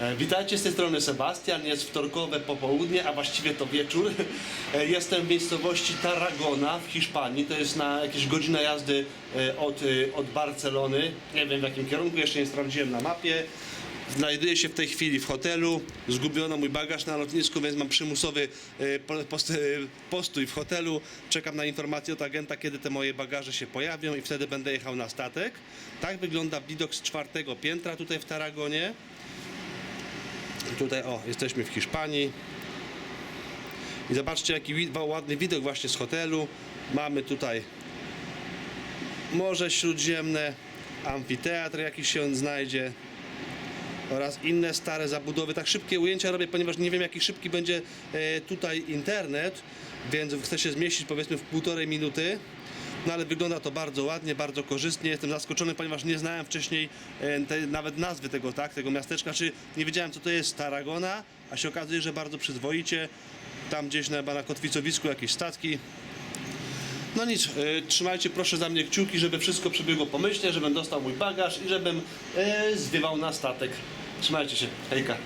E, Witajcie z tej strony Sebastian, jest wtorkowe popołudnie, a właściwie to wieczór. E, Jestem w miejscowości Tarragona w Hiszpanii, to jest na jakieś godzina jazdy e, od, od Barcelony. Nie wiem w jakim kierunku, jeszcze nie sprawdziłem na mapie. Znajduję się w tej chwili w hotelu, zgubiono mój bagaż na lotnisku, więc mam przymusowy po- post, postój w hotelu. Czekam na informację od agenta, kiedy te moje bagaże się pojawią i wtedy będę jechał na statek. Tak wygląda widok z czwartego piętra tutaj w Tarragonie. Tutaj o, jesteśmy w Hiszpanii. I zobaczcie jaki ładny widok właśnie z hotelu. Mamy tutaj Morze Śródziemne, amfiteatr jakiś się znajdzie oraz inne stare zabudowy. Tak szybkie ujęcia robię, ponieważ nie wiem jaki szybki będzie e, tutaj internet, więc chcę się zmieścić powiedzmy w półtorej minuty. No ale wygląda to bardzo ładnie, bardzo korzystnie. Jestem zaskoczony, ponieważ nie znałem wcześniej e, te, nawet nazwy tego, tak, tego miasteczka, czy nie wiedziałem co to jest Tarragona, a się okazuje, że bardzo przyzwoicie. Tam gdzieś na, na kotwicowisku jakieś statki. No nic, e, trzymajcie proszę za mnie kciuki, żeby wszystko przebiegło pomyślnie, żebym dostał mój bagaż i żebym e, zwiewał na statek. Trzymajcie się, hejka.